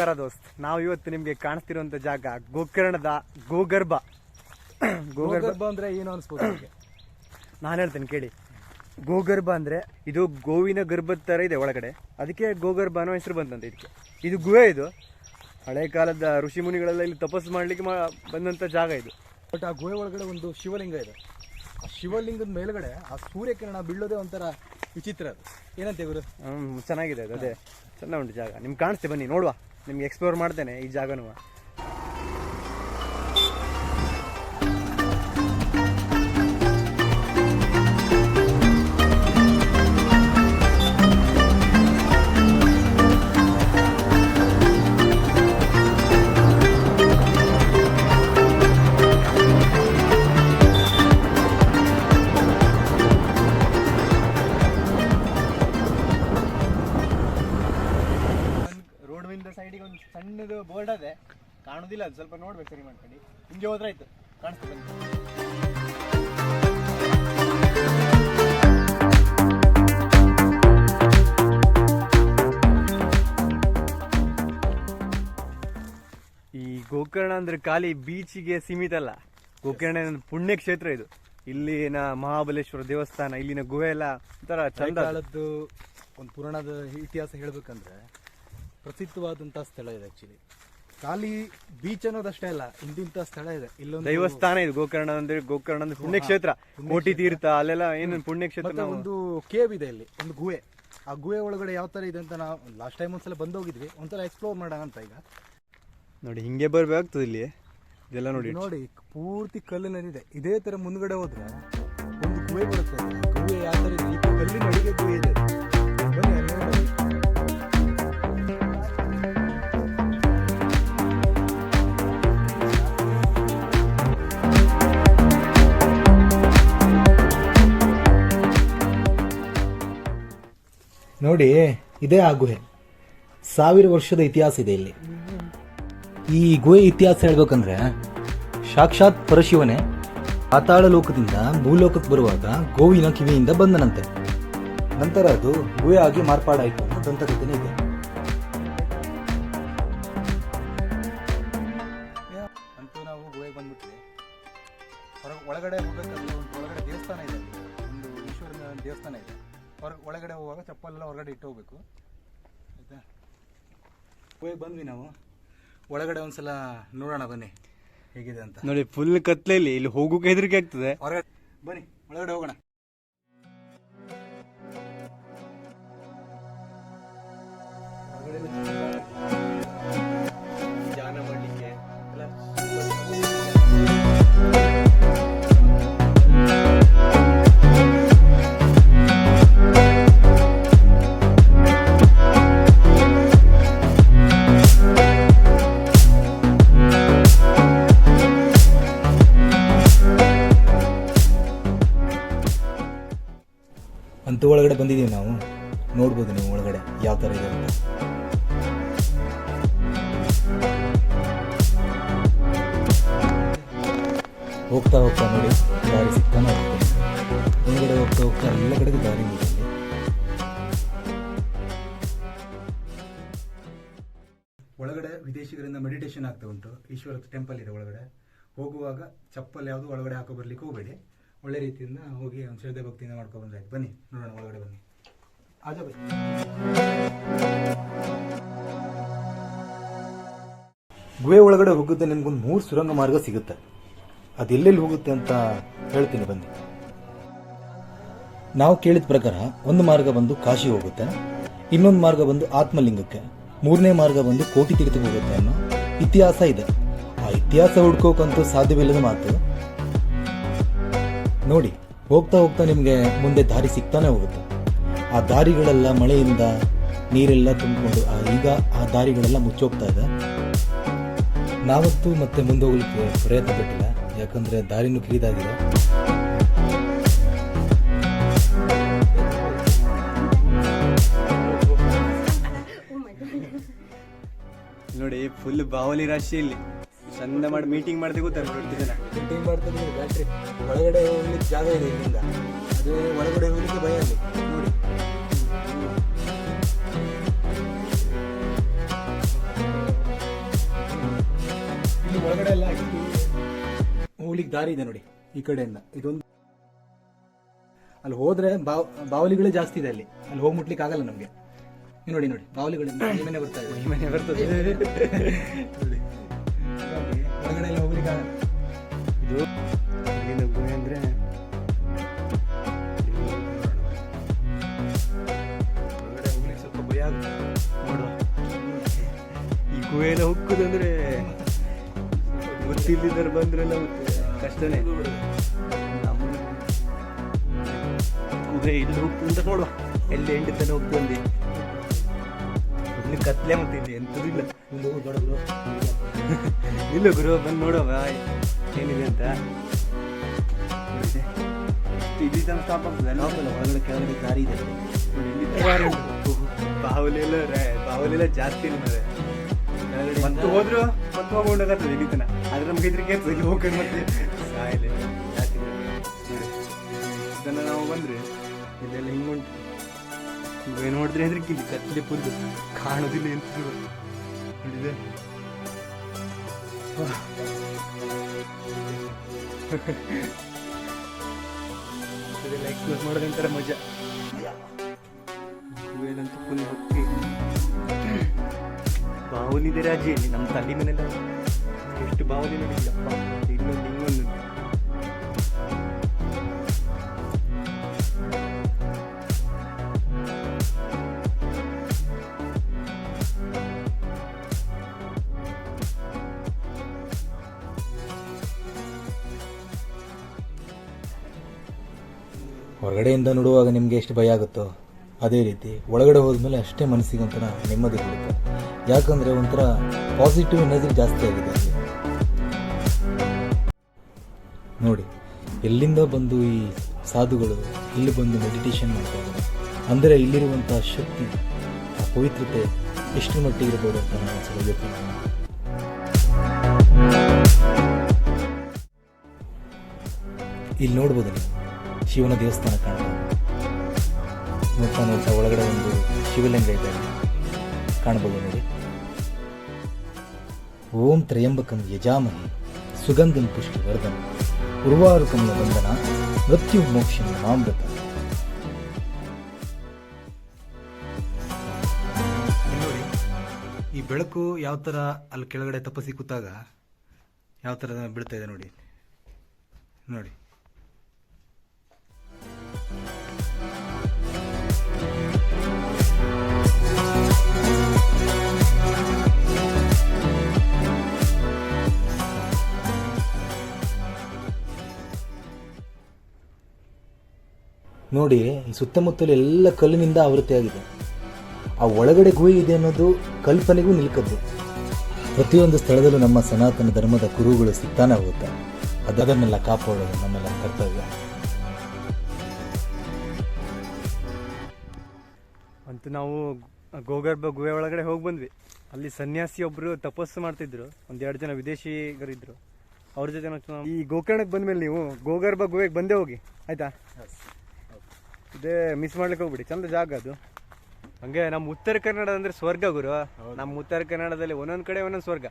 ನಮಸ್ಕಾರ ದೋಸ್ತ್. ನಾವು ಇವತ್ತು ನಿಮಗೆ ಕಾಣಿಸ್ತಿರುವಂತ ಜಾಗ ಗೋಕರ್ಣದ ಗೋಗರ್ಭ. ಗೋಗರ್ಭ. ಅಂದ್ರೆ ಏನು ಅನ್ಸ್ಬೋದು ನಾನ್ ಹೇಳ್ತೇನೆ ಕೇಳಿ. ಗೋಗರ್ಭ ಅಂದ್ರೆ ಇದು ಗೋವಿನ ಗರ್ಭದ ತರ ಇದೆ ಒಳಗಡೆ. ಅದಕ್ಕೆ ಗೋಗರ್ಭ ಅನ್ನೋ ಹೆಸರು ಬಂತಂತೆ ಇದಕ್ಕೆ. ಇದು ಗುಹೆ ಇದು. ಹಳೆ ಕಾಲದ ಋಷಿ ಮುನಿಗಳೆಲ್ಲ ಇಲ್ಲಿ ತಪಸ್ಸು ಮಾಡ್ಲಿಕ್ಕೆ ಬಂದಂತ ಜಾಗ ಇದು. ಬಟ್ ಆ ಗುಹೆ ಒಳಗಡೆ ಒಂದು ಶಿವಲಿಂಗ ಇದೆ. ಆ ಶಿವಲಿಂಗದ ಮೇಲ್ಗಡೆ ಆ ಸೂರ್ಯಕಿರಣ ಬೀಳೋದೇ ಒಂಥರ ವಿಚಿತ್ರ ಅದು. ಏನಂತೆ ಗುರು? ಹ್ಮ್, ಚೆನ್ನಾಗಿದೆ ಅದು ಅದೇ. ಚೆನ್ನ ಉಂಟು ಜಾಗ. ನಿಮ್ಗೆ ಕಾಣಿಸ್ತೆ ಬನ್ನಿ ನೋಡುವ. ನಿಮ್ಗೆ ಎಕ್ಸ್ಪ್ಲೋರ್ ಮಾಡ್ತೇನೆ ಈ ಜಾಗನೂ. ಸೈಡಿಗೆ ಒಂದು ಸಣ್ಣದು ಬೋರ್ಡ್ ಅದೇ. ಕಾಣುದಿಲ್ಲ ಅದು ಸ್ವಲ್ಪ ನೋಡ್ಬೇಕು ಸರಿ ಮಾಡ್ಕೊಂಡು. ಹಿಂಗೆ ಹೋದ್ರೆ ಆಯ್ತು. ಕಾಣಿಸ್ತದೆ ಈ ಗೋಕರ್ಣ ಅಂದ್ರೆ ಖಾಲಿ ಬೀಚಿಗೆ ಸೀಮಿತ ಅಲ್ಲ. ಗೋಕರ್ಣ ಪುಣ್ಯ ಕ್ಷೇತ್ರ ಇದು. ಇಲ್ಲಿನ ಮಹಾಬಲೇಶ್ವರ ದೇವಸ್ಥಾನ ಇಲ್ಲಿನ ಗುಹೆ ಎಲ್ಲ ಒಂಥರ ಚಂದ. ಕಾಲದ್ದು ಒಂದು ಪುರಾಣದ ಇತಿಹಾಸ ಹೇಳ್ಬೇಕಂದ್ರೆ ಪ್ರಸಿದ್ಧವಾದಂಥ ಸ್ಥಳ ಇದೆ ಆಕ್ಚುಲಿ ಖಾಲಿ ಬೀಚ್ ಅನ್ನೋದಷ್ಟೇ ಅಲ್ಲ ಇಂತಿಂತ ಸ್ಥಳ ಇದೆ. ಇಲ್ಲೊಂದು ದೇವಸ್ಥಾನ ಇದೆ ಗೋಕರ್ಣ ಅಂದ್ರೆ ಗೋಕರ್ಣ ಅಂದ್ರೆ ಪುಣ್ಯಕ್ಷೇತ್ರ. ಕೋಟಿ ತೀರ್ಥ ಅಲ್ಲೆಲ್ಲ ಏನು ಪುಣ್ಯಕ್ಷೇತ್ರ ಮತ್ತೆ ಒಂದು ಕೇವ್ ಇದೆ ಇಲ್ಲಿ ಒಂದು ಗುಹೆ. ಆ ಗುಹೆ ಒಳಗಡೆ ಯಾವ ತರ ಇದೆ ಅಂತ ನಾವು ಲಾಸ್ಟ್ ಟೈಮ್ ಒಂದ್ಸಲ ಬಂದೋಗಿದ್ವಿ. ಒಂದ್ಸಲ ಎಕ್ಸ್ಪ್ಲೋರ್ ಮಾಡೋಣ ಅಂತ ಈಗ. ನೋಡಿ ಹಿಂಗೆ ಬರ್ಬೇಕಾಗ್ತದೆ ಇಲ್ಲಿ. ಇದೆಲ್ಲ ನೋಡಿ. ನೋಡಿ ಪೂರ್ತಿ ಕಲ್ಲಿನಲ್ಲಿದೆ. ಇದೇ ತರ ಮುಂದ್ಗಡೆ ಹೋದ್ರೆ ಒಂದು ಗುಹೆ ಬರುತ್ತೆ. ಗುಹೆ ಯಾವ ತರ ಇದೆ? ಈ ಕಲ್ಲಿನ ಅಡಿಗೆ ಗುಹೆ ಇದೆ. ನೋಡಿ, ಇದೇ ಆ ಗುಹೆ. ಸಾವಿರ ವರ್ಷದ ಇತಿಹಾಸ ಇದೆ ಇಲ್ಲಿ. ಈ ಗುಹೆ ಇತಿಹಾಸ ಹೇಳ್ಬೇಕಂದ್ರೆ, ಸಾಕ್ಷಾತ್ ಪರಶಿವನೇ ಪಾತಾಳ ಲೋಕದಿಂದ ಭೂಲೋಕಕ್ಕೆ ಬರುವಾಗ ಗೋವಿನ ಕಿವಿಯಿಂದ ಬಂದನಂತೆ. ನಂತರ ಅದು ಗುಹೆ ಆಗಿ ಮಾರ್ಪಾಡಾಯಿತು ಅನ್ನೋ ದಂತಕಥೆನೇ ಇದೆ. ನಾವು ಒಳಗಡೆ ಹೋಗಬೇಕಾದ್ರೆ ಒಂದು ಒಳಗಡೆ ದೇವಸ್ಥಾನ ಇದೆ ಒಂದು ಈಶ್ವರನ ದೇವಸ್ಥಾನ ಇದೆ. ಹೊರ ಒಳಗಡೆ ಹೋಗುವಾಗ ಚಪ್ಪಲೆಲ್ಲ ಹೊರಗಡೆ ಇಟ್ಟು ಹೋಗ್ಬೇಕು. ಆಯ್ತಾ? ಹೋಗಿ ಬಂದ್ವಿ ನಾವು. ಒಳಗಡೆ ಒಂದ್ಸಲ ನೋಡೋಣ ಬನ್ನಿ. ಹೇಗಿದೆ ಅಂತ. ನೋಡಿ ಫುಲ್ ಕತ್ಲೆಯಲ್ಲಿ ಇಲ್ಲಿ ಹೋಗೋಕೆ ಹೆದರಿಕೆ ಆಗ್ತದೆ. ಹೊರಗಡೆ ಬನ್ನಿ ಒಳಗಡೆ ಹೋಗೋಣ. ಅಂತೂ ಒಳಗಡೆ ಬಂದಿದ್ದೀವಿ ನಾವು. ನೋಡ್ಬೋದು ನೀವು ಒಳಗಡೆ ಯಾವ ಥರ ಇದೆ ಅಂತ. ಹೋಗ್ತಾ ಹೋಗ್ತಾ ನೋಡಿ, ದಾರಿ ಸಿಗ್ತಾನೆ ಹೋಗ್ತಾನೆ ಒಳಗಡೆ ಹೋಗ್ತಾ ಹೋಗ್ತಾ ಎಲ್ಲ ಕಡೆಗೂ ದಾರಿ ಒಳಗಡೆ ವಿದೇಶಿಗರಿಂದ ಮೆಡಿಟೇಷನ್ ಆಗ್ತಾ ಉಂಟು. ಈಶ್ವರ ಟೆಂಪಲ್ ಇದೆ ಒಳಗಡೆ. ಹೋಗುವಾಗ ಚಪ್ಪಲ್ ಯಾವುದು ಒಳಗಡೆ ಹಾಕೋ ಬರ್ಲಿಕ್ಕೆ ಹೋಗಬೇಡಿ. ಒಳ್ಳೆ ರೀತಿಯಿಂದ ಹೋಗಿ ಒಂದು ಶ್ರದ್ಧೆ ಭಕ್ತಿಯಿಂದ ಮಾಡ್ಕೊಂಡು ಬಂದ್ರೆ ಬನ್ನಿ, ನೋಡೋಣ, ಒಳಗಡೆ ಬನ್ನಿ. ಗುಹೆ ಒಳಗಡೆ ಹೋಗುತ್ತೆ ನಿಮ್ಗೊಂದು ಮೂರು ಸುರಂಗ ಮಾರ್ಗ ಸಿಗುತ್ತೆ. ಅದು ಎಲ್ಲೆಲ್ಲಿ ಹೋಗುತ್ತೆ ಅಂತ ಹೇಳ್ತೀನಿ, ಬನ್ನಿ. ನಾವು ಕೇಳಿದ ಪ್ರಕಾರ ಒಂದು ಮಾರ್ಗ ಬಂದು ಕಾಶಿ ಹೋಗುತ್ತೆ, ಇನ್ನೊಂದು ಮಾರ್ಗ ಬಂದು ಆತ್ಮಲಿಂಗಕ್ಕೆ, ಮೂರನೇ ಮಾರ್ಗ ಬಂದು ಕೋಟಿ ತೀರ್ಥಕ್ಕೆ ಹೋಗುತ್ತೆ ಅನ್ನೋ ಇತಿಹಾಸ ಇದೆ. ಆ ಇತಿಹಾಸ ಹುಡ್ಕೋಕಂತೂ ಸಾಧ್ಯವಿಲ್ಲದ ಮಾತು. ನೋಡಿ, ಹೋಗ್ತಾ ಹೋಗ್ತಾ ನಿಮಗೆ ಮುಂದೆ ದಾರಿ ಸಿಗ್ತಾನೆ ಹೋಗುತ್ತೆ. ಆ ದಾರಿಗಳೆಲ್ಲ ಮಳೆಯಿಂದ ನೀರೆಲ್ಲ ತುಂಬಿಕೊಂಡು ಈಗ ಆ ದಾರಿಗಳೆಲ್ಲ ಮುಚ್ಚೋಗ್ತಾ ಇದೆ. ನಾವತ್ತು ಮತ್ತೆ ಮುಂದೆ ಹೋಗ್ಲಿಕ್ಕೆ ಪ್ರಯತ್ನ ಪಟ್ಟಿಲ್ಲ. ಯಾಕಂದ್ರೆ ದಾರಿನೂ ಕಿರಿದಾಗಿದೆ. ನೋಡಿ ಫುಲ್ ಬಾವಲಿ ರಾಶಿ ಇಲ್ಲಿ ಚಂದ ಮಾಡಿ ಮೀಟಿಂಗ್ ಮಾಡ್ದೆ ಜನ ಮೀಟಿಂಗ್ ಮಾಡ್ತಾರೆ ಬ್ಯಾಟ್ರಿ ಒಳಗಡೆ ಹೋಗ್ಲಿಕ್ಕೆ ಜಾಗ ಇದೆ ಇಲ್ಲಿಂದ. ಅದು ಒಳಗಡೆ ಹೋಗ್ಲಿಕ್ಕೆ ಭಯ ಅಲ್ಲಿ ನೋಡಿ. ಒಳಗಡೆ ಎಲ್ಲ ಹೋಗ್ಲಿಕ್ಕೆ ದಾರಿ ಇದೆ ನೋಡಿ ಈ ಕಡೆಯಿಂದ. ಇದೊಂದು ಅಲ್ಲಿ ಹೋದ್ರೆ ಬಾವ್ ಬಾವಲಿಗಳೇ ಜಾಸ್ತಿ ಇದೆ ಅಲ್ಲಿ. ಅಲ್ಲಿ ಹೋಗಿ ಮುಟ್ಲಿಕ್ಕೆ ಆಗಲ್ಲ ನಮಗೆ. ನೋಡಿ ನೋಡಿ ಬಾವಲಿಗಳು ಮನೆ ಬರ್ತಾ ಇದೆ. ಮನೆ ಬರ್ತದೆ. ನೋಡಿ. ಒಳಗಡೆ ಎಲ್ಲ ಹೋಗ್ಲಿಕ್ಕೆ ಆಗಲ್ಲ ಇದು ಇಲ್ಲಿಂದ ಗುಹೆ ಅಂದ್ರೆ ಹೊರಗಡೆ ಹೋಗ್ಲಿಕ್ಕೆ ಸ್ವಲ್ಪ ಭಯ ಆಗುತ್ತೆ. ನೋಡು ಈ ಗುಹೆನ ಹುಕ್ಕುದಂದ್ರೆ ಗೊತ್ತಿಲ್ಲದಿದ್ದಾರೆ ಬಂದ್ರೆ ನಾವು ಕಷ್ಟನೇ. ಗುಹೆ ಇಲ್ಲಿ ಅಂತ ನೋಡುವ. ಎಲ್ಲಿ ಎಂಟು ತನ ಹೋಗ್ತಂದೆ ಇಲ್ಲಿ ಕತ್ಲೆ ಮತ್ತೆ ಇಲ್ಲಿ ಎಂತದೂ ಇಲ್ಲ. ಗುರು. ಇಲ್ಲ ಗುರು, ಬಂದು ಏನಿದೆ ಅಂತ? ಇಲ್ಲಿ ತನಕ ಸ್ಟಾಪ್ ಆಗ್ತದೆ ಒಳಗಡೆ, ಕೆಳಗಡೆ ದಾರಿ ಇದೆ. ಜಾಸ್ತಿ ಇರ್ತದೆ ಮತ್ತೆ ಹೋದ್ರು ಮತ್ತೆ ಹೋಗ್ಕೊಂಡಾಗತ್ತದ ಇಲ್ಲಿ ತನ ಆದ್ರೆ ನಮ್ಗೆ ಇದ್ರಿಗೆ ಇಲ್ಲಿ ಮತ್ತೆ. ಸಾಯಿಲೆ, ಜಾಸ್ತಿ. ಇದನ್ನ ನಾವು ಬಂದ್ರೆ, ಇಲ್ಲೆಲ್ಲ ಹಿಂಗುಂಟು ಏನು ನೋಡಿದ್ರೆ ಅಂದ್ರೆ ಇಲ್ಲಿ ಕತ್ತಲೆ ಫುಲ್ ಕಾಣೋದಿಲ್ಲ ಎಂತ ನೋಡಿದೆ? ಮಜಾ. ಗುಹೆಲಂತೂ ಫುಲ್ ಹೊಕ್ಕಿ. ಬಾವುಲಿದೆ ರಾಜ್ಯಲ್ಲಿ ನಮ್ಮ ತಲೆ ಮನೆಲ್ಲ ಎಷ್ಟು ಬಾವಲಿ ನೋಡಿದ್ಯಪ್ಪ? ಇನ್ನೊಂದು ಹೊರಗಡೆಯಿಂದ ನೋಡುವಾಗ ನಿಮಗೆ ಎಷ್ಟು ಭಯ ಆಗುತ್ತೋ ಅದೇ ರೀತಿ ಒಳಗಡೆ ಹೋದ್ಮೇಲೆ ಅಷ್ಟೇ ಮನಸ್ಸಿಗೆ ಒಂಥರ ನೆಮ್ಮದಿ ಕೊಡುತ್ತೆ ಯಾಕಂದರೆ ಒಂಥರ ಪಾಸಿಟಿವ್ ಎನರ್ಜಿ ಜಾಸ್ತಿ ಆಗಿದೆ ನೋಡಿ, ಎಲ್ಲಿಂದ ಬಂದು ಈ ಸಾಧುಗಳು ಇಲ್ಲಿ ಬಂದು ಮೆಡಿಟೇಷನ್ ಮಾಡ್ತಾರೆ? ಅಂದರೆ ಇಲ್ಲಿರುವಂಥ ಶಕ್ತಿ, ಆ ಪವಿತ್ರತೆ ಎಷ್ಟು ಮಟ್ಟಿಗೆ ಇರ್ಬೋದು ಅಂತ ನಾನು ಸಲಬೇಕು ಇಲ್ಲಿ ನೋಡ್ಬೋದು ನೀವು ಶಿವನ ದೇವಸ್ಥಾನ ಕಾಣ್ತಾ ನೋಡ್ತಾ ನೋಡ್ತಾ ಒಳಗಡೆ ಒಂದು ಶಿವಲಿಂಗ ಇದೆ ಕಾಣಬಹುದು ನೋಡಿ. ಓಂ ತ್ರಯಂಬಕಂ ಯಜಾಮಹಿ ಸುಗಂಧಂ ಪುಷ್ಟಿವರ್ಧನ ಉರ್ವಾರುಕಂ ವಂದನ ಮೃತ್ಯು ಮೋಕ್ಷ ಮಾಮೃತ ಈ ಬೆಳಕು ಯಾವ ಥರ ಅಲ್ಲಿ ಕೆಳಗಡೆ ತಪಸ್ಸಿ ಕೂತಾಗ ಯಾವ ಥರ ಬೀಳ್ತಾ ಇದೆ ನೋಡಿ. ನೋಡಿ. ನೋಡಿ ಸುತ್ತಮುತ್ತಲು ಎಲ್ಲ ಕಲ್ಲಿನಿಂದ ಆವೃತ್ತಿಯಾಗಿದೆ ಆ ಒಳಗಡೆ ಗುಹೆ ಇದೆ ಅನ್ನೋದು ಕಲ್ಪನೆಗೂ ನಿಲ್ಕದ್ದು. ಪ್ರತಿಯೊಂದು ಸ್ಥಳದಲ್ಲೂ ನಮ್ಮ ಸನಾತನ ಧರ್ಮದ ಕುರುಗಳು ಸಿಗ್ತಾನೆ ಹೋಗುತ್ತೆ. ಅದು ಅದನ್ನೆಲ್ಲ ಕಾಪಾಡೋದು ನಮ್ಮೆಲ್ಲ ಕರ್ತವ್ಯ. ಅಂತೂ ನಾವು ಗೋಗರ್ಭ ಗುಹೆ ಒಳಗಡೆ ಹೋಗಿ ಬಂದ್ವಿ. ಅಲ್ಲಿ ಸನ್ಯಾಸಿ ಒಬ್ರು ತಪಸ್ಸು ಮಾಡ್ತಿದ್ರು. ಒಂದೆರಡು ಜನ ವಿದೇಶಿಗರಿದ್ರು. ಅವ್ರ ಜೊತೆ ಈ ಗೋಕರ್ಣಕ್ಕೆ ಬಂದ್ಮೇಲೆ ನೀವು ಗೋಗರ್ಭ ಗುಹೆಗೆ ಬಂದೇ ಹೋಗಿ. ಆಯ್ತಾ? ಇದೇ ಮಿಸ್ ಮಾಡ್ಲಿಕ್ಕೆ ಹೋಗ್ಬಿಡಿ ಚಂದ ಜಾಗ ಅದು. ಹಂಗೆ ನಮ್ಮ ಉತ್ತರ ಕನ್ನಡ ಅಂದ್ರೆ ಸ್ವರ್ಗ ಗುರು. ನಮ್ಮ ಉತ್ತರ ಕನ್ನಡದಲ್ಲಿ ಒಂದೊಂದ್ ಕಡೆ ಒಂದೊಂದ್ ಸ್ವರ್ಗ.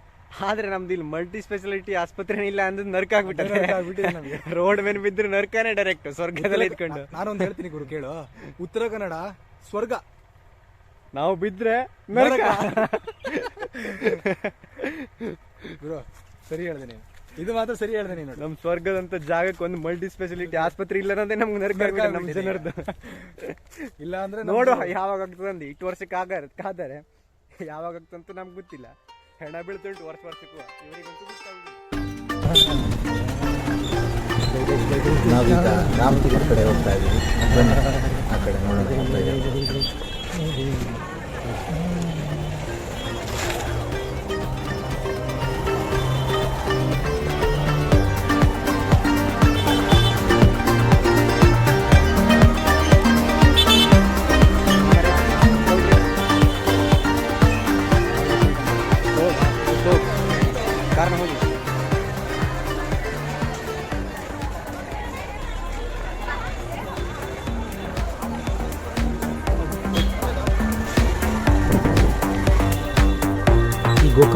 ಆದ್ರೆ ನಮ್ದು ಇಲ್ಲಿ ಮಲ್ಟಿ ಸ್ಪೆಷಾಲಿಟಿ ಆಸ್ಪತ್ರೆ ಇಲ್ಲ ಅಂದ್ರೆ ನರ್ಕ ಆಗ್ಬಿಟ್ಟೆ ರೋಡ್ ಮೇಲೆ ಬಿದ್ರೆ ನರ್ಕನೇ ಡೈರೆಕ್ಟ್ ಸ್ವರ್ಗದಲ್ಲಿ ಇದ್ಕೊಂಡು. ನಾನೊಂದು ಹೇಳ್ತೀನಿ ಗುರು ಕೇಳು. ಉತ್ತರ ಕನ್ನಡ ಸ್ವರ್ಗ. ನಾವು ಬಿದ್ರೆ ನರಕ. ಗುರು ಸರಿ ಹೇಳಿದೆ ನೀನು. ಇದು ಮಾತ್ರ ಸರಿ ಹೇಳಿದೆ ನೀನು ನಮ್ ಸ್ವರ್ಗದಂತ ಜಾಗಕ್ಕೆ ಒಂದು ಮಲ್ಟಿ ಸ್ಪೆಷಾಲಿಟಿ ಆಸ್ಪತ್ರೆ ಇಲ್ಲ ಅಂದ್ರೆ ನಮ್ಗೆ ನರಕ ನಮ್ ಜನರದ್ದು. ಇಲ್ಲ ಅಂದ್ರೆ ನೋಡು ಯಾವಾಗ ಆಗ್ತದೆ ಅಂದು ಇಷ್ಟು ವರ್ಷಕ್ಕೆ ಆಗ ಕಾದರೆ ಯಾವಾಗ ಆಗ್ತಂತೂ ನಮ್ಗೆ ಗೊತ್ತಿಲ್ಲ. ಹೆಣ ಬೀಳ್ತುಂಟು ವರ್ಷ ವರ್ಷಕ್ಕೂ. ಇವರಿಗಂತೂ ನಾವೀಗ ಕಡೆ ಹೋಗ್ತಾ ಇದ್ದೀವಿ. ಆ ಕಡೆ ನೋಡೋಣ.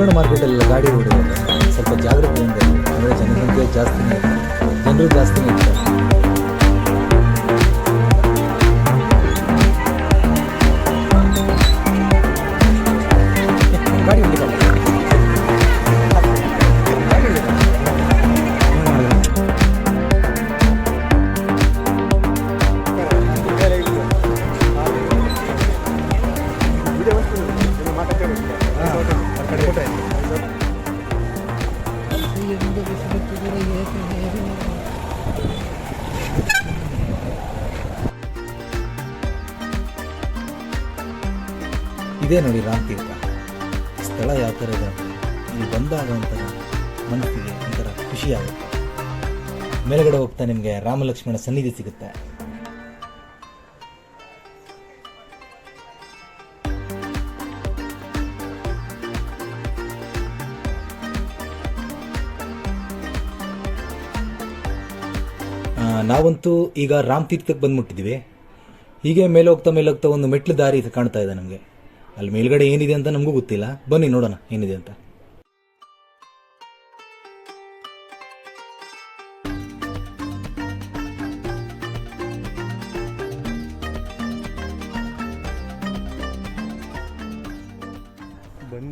ಗೋಕರ್ಣ ಮಾರ್ಕೆಟಲ್ಲಿ ಗಾಡಿ ಓಡಿದಾಗ ಸ್ವಲ್ಪ ಜಾಗೃತಿಯಿಂದ. ಅಂದರೆ ಜನಸಂಖ್ಯೆ ಜಾಸ್ತಿನೇ ಇದೆ ಜನರು ಜಾಸ್ತಿನೇ ಇರ್ತಾರೆ. ಇದೇ ನೋಡಿ ರಾಮತೀರ್ಥ ಸ್ಥಳ ಯಾವ ಥರ ಇದೆ ಇಲ್ಲಿ ಬಂದಾಗ ಒಂಥರ ಮನಸ್ಸಿಗೆ ಒಂಥರ ಖುಷಿ ಆಗುತ್ತೆ ಮೇಲ್ಗಡೆ ಹೋಗ್ತಾ ನಿಮಗೆ ರಾಮಲಕ್ಷ್ಮಣ ಸನ್ನಿಧಿ ಸಿಗುತ್ತೆ. ನಾವಂತೂ ಈಗ ರಾಮತೀರ್ಥಕ್ಕೆ ಬಂದ್ಬಿಟ್ಟಿದ್ವಿ ಹೀಗೆ ಮೇಲೆ ಹೋಗ್ತಾ ಮೇಲೆ ಒಂದು ಮೆಟ್ಲು ದಾರಿ ಕಾಣ್ತಾ ಇದೆ ನಮಗೆ. ಅಲ್ಲಿ ಮೇಲ್ಗಡೆ ಏನಿದೆ ಅಂತ ನಮಗೂ ಗೊತ್ತಿಲ್ಲ. ಬನ್ನಿ ನೋಡೋಣ ಏನಿದೆ ಅಂತ.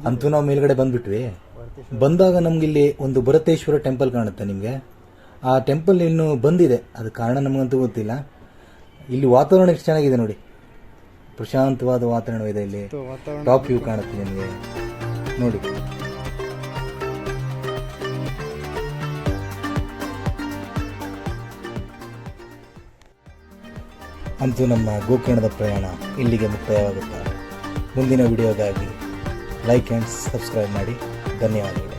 ಅಂತೂ ನಾವು ಮೇಲ್ಗಡೆ ಬಂದ್ಬಿಟ್ವಿ. ಬಂದಾಗ ನಮ್ಗಿಲ್ಲಿ ಒಂದು ಭರತೇಶ್ವರ ಟೆಂಪಲ್ ಕಾಣುತ್ತೆ ನಿಮಗೆ. ಆ ಟೆಂಪಲ್ ಇನ್ನು ಬಂದಿದೆ. ಅದು ಕಾರಣ ನಮಗಂತೂ ಗೊತ್ತಿಲ್ಲ. ಇಲ್ಲಿ ವಾತಾವರಣ ಎಷ್ಟು ಚೆನ್ನಾಗಿದೆ ನೋಡಿ. ಪ್ರಶಾಂತವಾದ ವಾತಾವರಣವಿದೆ ಇಲ್ಲಿ. ಟಾಪ್ ವ್ಯೂ ಕಾಣುತ್ತೆ ನಿಮಗೆ. ನೋಡಿ. ಅಂತೂ ನಮ್ಮ ಗೋಕರ್ಣದ ಪ್ರಯಾಣ ಇಲ್ಲಿಗೆ ಮುಕ್ತಾಯವಾಗುತ್ತೆ. ಮುಂದಿನ ವಿಡಿಯೋಗಾಗಿ ಲೈಕ್ ಆ್ಯಂಡ್ ಸಬ್ಸ್ಕ್ರೈಬ್ ಮಾಡಿ. ಧನ್ಯವಾದಗಳು.